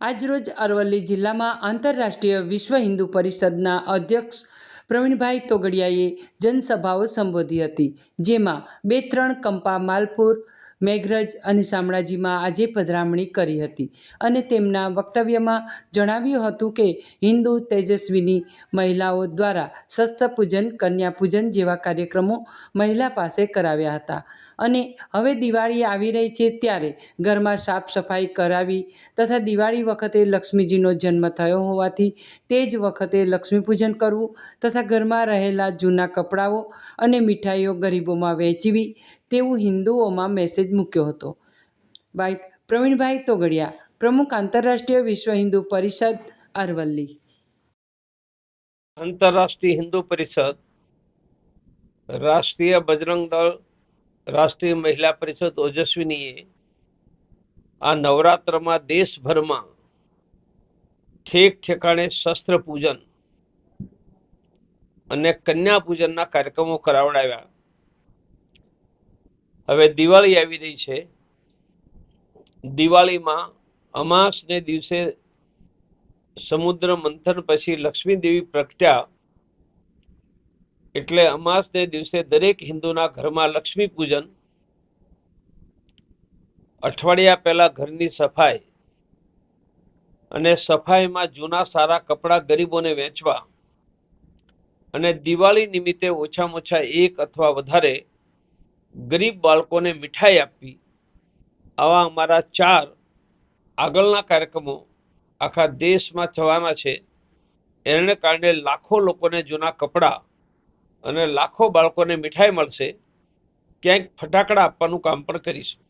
આજરોજ અરવલ્લી જિલ્લામાં આંતરરાષ્ટ્રીય વિશ્વ હિન્દુ પરિષદના અધ્યક્ષ પ્રવીણભાઈ તોગડિયાએ જનસભાઓ સંબોધી હતી, જેમાં બે ત્રણ કંપા માલપુર મેઘરજ અને શામળાજીમાં આજે પધરામણી કરી હતી અને તેમના વક્તવ્યમાં જણાવ્યું હતું કે હિન્દુ તેજસ્વીની મહિલાઓ દ્વારા શસ્ત્ર પૂજન, કન્યા પૂજન જેવા કાર્યક્રમો મહિલા પાસે કરાવ્યા હતા. અને હવે દિવાળી આવી રહી છે ત્યારે ઘરમાં સાફ સફાઈ કરાવી તથા દિવાળી વખતે લક્ષ્મીજીનો જન્મ થયો હોવાથી તે જ વખતે લક્ષ્મી પૂજન કરવું તથા ઘરમાં રહેલા જૂના કપડાઓ અને મીઠાઈઓ ગરીબોમાં વહેંચવી તેવું હિન્દુઓમાં મેસેજ મૂક્યો હતો. બાય પ્રવીણભાઈ તોગડિયા, પ્રમુખ આંતરરાષ્ટ્રીય વિશ્વ હિન્દુ પરિષદ અરવલ્લી. આંતરરાષ્ટ્રીય હિન્દુ પરિષદ, રાષ્ટ્રીય બજરંગ દળ, રાષ્ટ્રીય મહિલા પરિષદ ઓજસ્વીનીએ આ નવરાત્રમાં દેશભરમાં ઠેક ઠેકાણે શસ્ત્ર પૂજન અને કન્યા પૂજનના કાર્યક્રમો કરાવડાવ્યા. હવે દિવાળી આવી રહી છે. દિવાળીમાં અમાસને દિવસે સમુદ્ર મંથન પછી લક્ષ્મી પ્રગટ્યા એટલે અમાસને દિવસે દરેક હિન્દુના ઘરમાં લક્ષ્મી પૂજન, અઠવાડિયા પહેલા ઘરની સફાઈ અને સફાઈમાં જૂના સારા કપડાં ગરીબોને વેચવા અને દિવાળી નિમિત્તે ઓછામાં ઓછા એક અથવા વધારે ગરીબ બાળકોને મીઠાઈ આપવી. આવા અમારા ચાર આગળના કાર્યક્રમો આખા દેશમાં થવાના છે. એને કારણે લાખો લોકોને જૂના કપડાં અને લાખો બાળકોને મીઠાઈ મળશે. ક્યાંક ફટાકડા આપવાનું કામ પણ કરીશું.